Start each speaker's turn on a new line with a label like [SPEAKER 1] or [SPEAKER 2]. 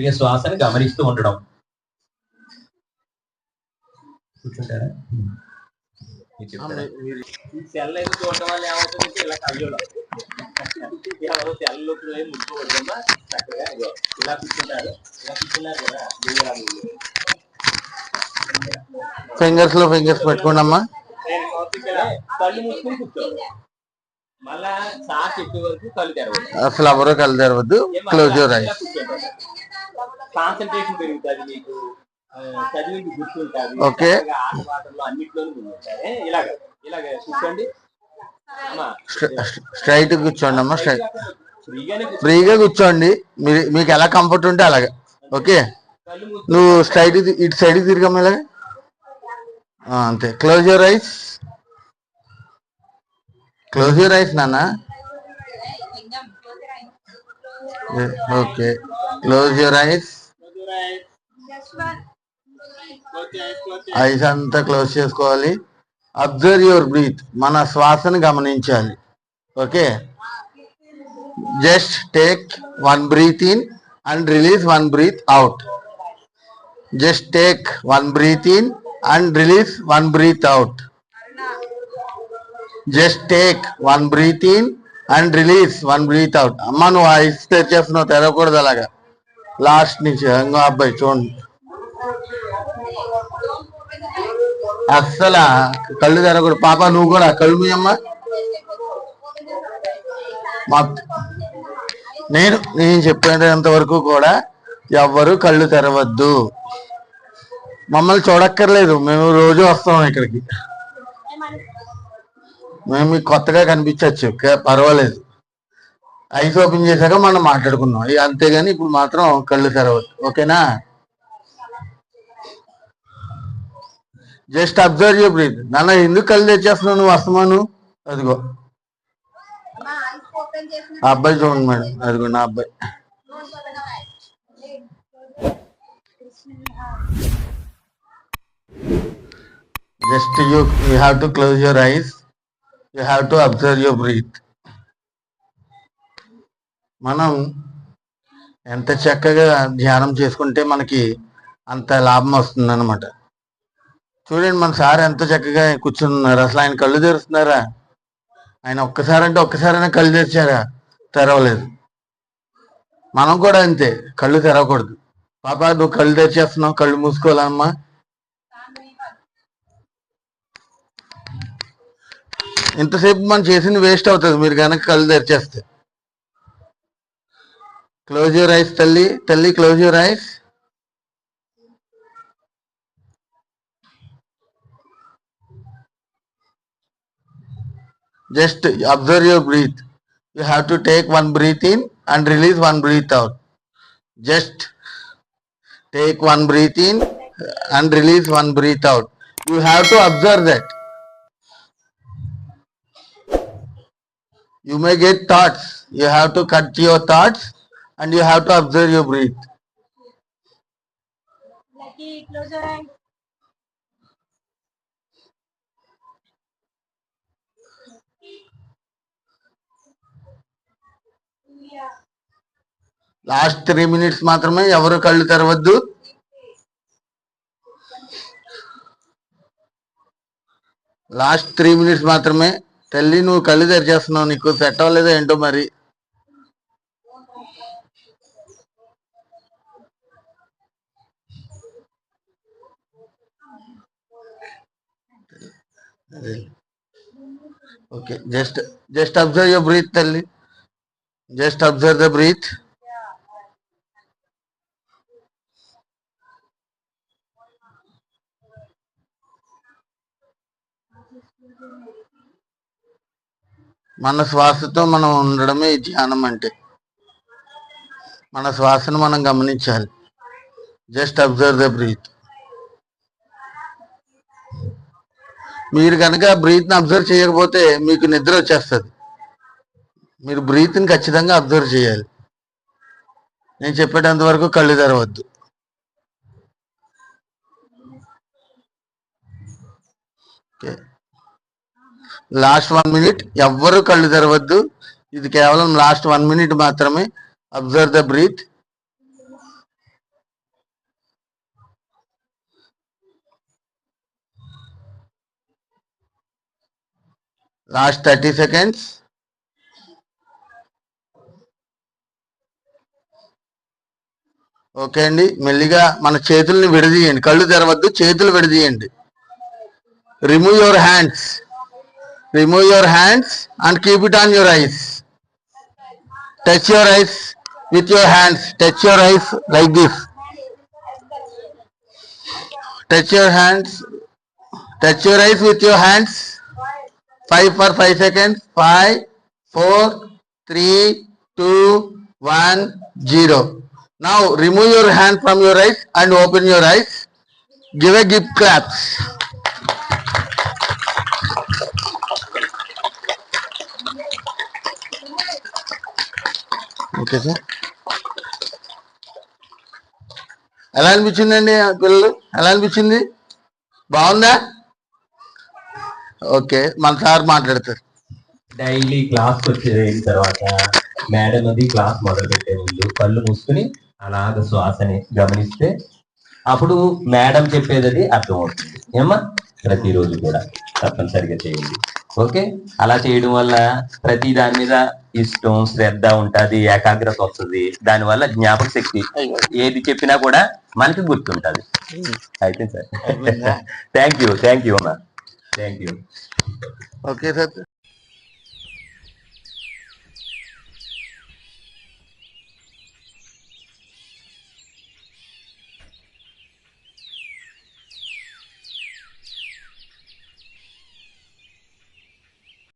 [SPEAKER 1] జరిగే శ్వాసని గమనిస్తూ ఉండడం. కూర్చుంటారా? మీరు చెప్తారా?
[SPEAKER 2] ఈ సెల్ అయితే చూడటం వల్ల ఏమవుతుంది? ఇలా కళ్ళలో ఎవరో సెల్ పోయి ముట్టుకోవద్దమ్మా చక్కగా ఇదిగో ఇలా కూర్చుంటారు. ఇలా కూర్చున్నారు కదా దూరం
[SPEAKER 3] ఫింగర్స్లో ఫింగర్స్ పెట్టుకోండి అమ్మా
[SPEAKER 2] కళ్ళు మూసుకుని కూర్చోవాలి మళ్ళా సార్ చెప్పే వరకు కళ్ళు తెరవాలి
[SPEAKER 3] అసలు ఎవరో కళ్ళు తెరవద్దు. క్లోజ్ యువర్ ఐస్
[SPEAKER 2] కాన్సన్ట్రేషన్ పెరుగుతుంది మీకు చదివింది గుర్తుంటుంది.
[SPEAKER 3] Okay.
[SPEAKER 2] చక్కగా ఆట పాటల్లో అన్నిట్లోనూ ఇలాగ ఇలాగ కూర్చోండి.
[SPEAKER 3] స్ట్రైట్ కూర్చోండి అమ్మా స్ట్రైట్. ఫ్రీగా కూర్చోండి. మీరు మీకు ఎలా కంఫర్ట్ ఉంటే అలాగే. ఓకే. నువ్వు స్ట్రైట్ ఇటు సైడ్ తిరిగమ్మా ఇలాగ. ఆ, అంతే. Close your eyes close your eyes నాన్న. Okay. Close your eyes eyes అంతా క్లోజ్ చేసుకోవాలి. అబ్జర్వ్ యువర్ బ్రీత్ మన శ్వాసను గమనించాలి. Okay? Just take one breath in and release one breath out. Just take one breath in and release one breath out. Just take one breath in and release one breath out. అమ్మ నువ్వు ice తెరిచేస్తున్నావు తెరవకూడదు అలాగా. Last నుంచి ఇంకో అబ్బాయి చూడండి. అస్సలు. కళ్ళు తెరకూడదు పాప నువ్వు కూడా కళ్ళు మూయమ్మా. మా నేను నేను చెప్పేంత వరకు కూడా ఎవ్వరు కళ్ళు తెరవద్దు. మమ్మల్ని చూడక్కర్లేదు. మేము రోజు వస్తాం ఇక్కడికి. మేము మీకు కొత్తగా కనిపించవచ్చు పర్వాలేదు. ఐస్ ఓపెన్ చేశాక మనం మాట్లాడుకున్నాం. అంతేగాని ఇప్పుడు మాత్రం కళ్ళు తెరవద్దు. ఓకేనా? జస్ట్ అబ్జర్వ్ యూ బ్రీత్ నాన్న ఎందుకు కళ్ళు తెచ్చేస్తున్నావు నువ్వు వస్తున్నాను అదిగో. ఆ అబ్బాయి చూడండి మేడం. అదిగో నా అబ్బాయి. Just you you have to close your eyes. You have to observe your breath. మనం ఎంత చక్కగా ధ్యానం చేసుకుంటే మనకి అంత లాభం వస్తుంది అనమాట చూడండి మన సార్ ఎంత చక్కగా కూర్చున్నారు. అసలు ఆయన కళ్ళు తెరుస్తున్నారా? ఆయన ఒక్కసారి అంటే ఒక్కసారైనా కళ్ళు తెరిచారా? తెరవలేదు. మనం కూడా అంతే కళ్ళు తెరవకూడదు. పాప నువ్వు కళ్ళు తెరిచేస్తున్నావు కళ్ళు మూసుకోవాలమ్మా. ఇంతసేపు మనం చేసింది వేస్ట్ అవుతుంది మీరు కనుక కళ్ళు తెరిచేస్తే. క్లోజ్ యూర్ ఐస్ తల్లి. తల్లి close your eyes just observe your breath. You have to take one breath in and release one breath out. Just take one breath in and release one breath out. You have to observe that. You may get thoughts. You have to cut your thoughts and you have to observe your breath.
[SPEAKER 4] Lucky, close your eyes.
[SPEAKER 3] Last three minutes మాత్రమే ఎవరు కళ్ళు తెరవద్దు. Last three minutes మాత్రమే. తల్లి నువ్వు కళ్ళు తెరిచేస్తున్నావు నీకు set అవ్వలేదో ఏంటో మరి? Okay just just observe your breath తల్లి. జస్ట్ అబ్జర్వ్ ద బ్రీత్ మన శ్వాసతో మనం ఉండడమే ధ్యానం అంటే. మన శ్వాసను మనం గమనించాలి. జస్ట్ అబ్జర్వ్ ద బ్రీత్ మీరు కనుక బ్రీత్ని అబ్జర్వ్ చేయకపోతే మీకు నిద్ర వచ్చేస్తుంది. మీరు బ్రీత్ని ఖచ్చితంగా అబ్జర్వ్ చేయాలి. నేను చెప్పేటంత వరకు కళ్ళు తెరవద్దు. ఓకే. లాస్ట్ వన్ మినిట్ ఎవ్వరు కళ్ళు తెరవద్దు. ఇది కేవలం లాస్ట్ వన్ మినిట్ మాత్రమే. Observe the breath. Last thirty seconds. Okay అండి. మెల్లిగా మన చేతుల్ని విడదీయండి. కళ్ళు తెరవద్దు చేతులు విడదీయండి. Remove your hands remove your hands and keep it on your eyes touch your eyes with your hands touch your eyes like this touch your hands touch your eyes with your hands five for five seconds five four three two one zero now remove your hand from your eyes and open your eyes give a gift claps okay sir ఎలా అనిపించిందండి పిల్లలు? ఎలా అనిపించింది? బాగుందా? Okay మన sir మాట్లాడతారు.
[SPEAKER 1] Daily class వచ్చేది తర్వాత మేడం అది క్లాస్ మొదలు పెట్టే కళ్ళు మూసుకుని అలాగ శ్వాసని గమనిస్తే అప్పుడు మేడం చెప్పేది అది అర్థమవుతుంది. ఏమ్మా? ప్రతిరోజు కూడా తప్పనిసరిగా చేయండి. ఓకే? అలా చేయడం వల్ల ప్రతి దాని మీద ఇష్టం శ్రద్ధ ఉంటది ఏకాగ్రత వస్తుంది. దానివల్ల జ్ఞాపక శక్తి ఏది చెప్పినా కూడా మనకి గుర్తుంటది. అయితే sir. Thank you thank you అమ్మా. Thank you
[SPEAKER 3] okay sir.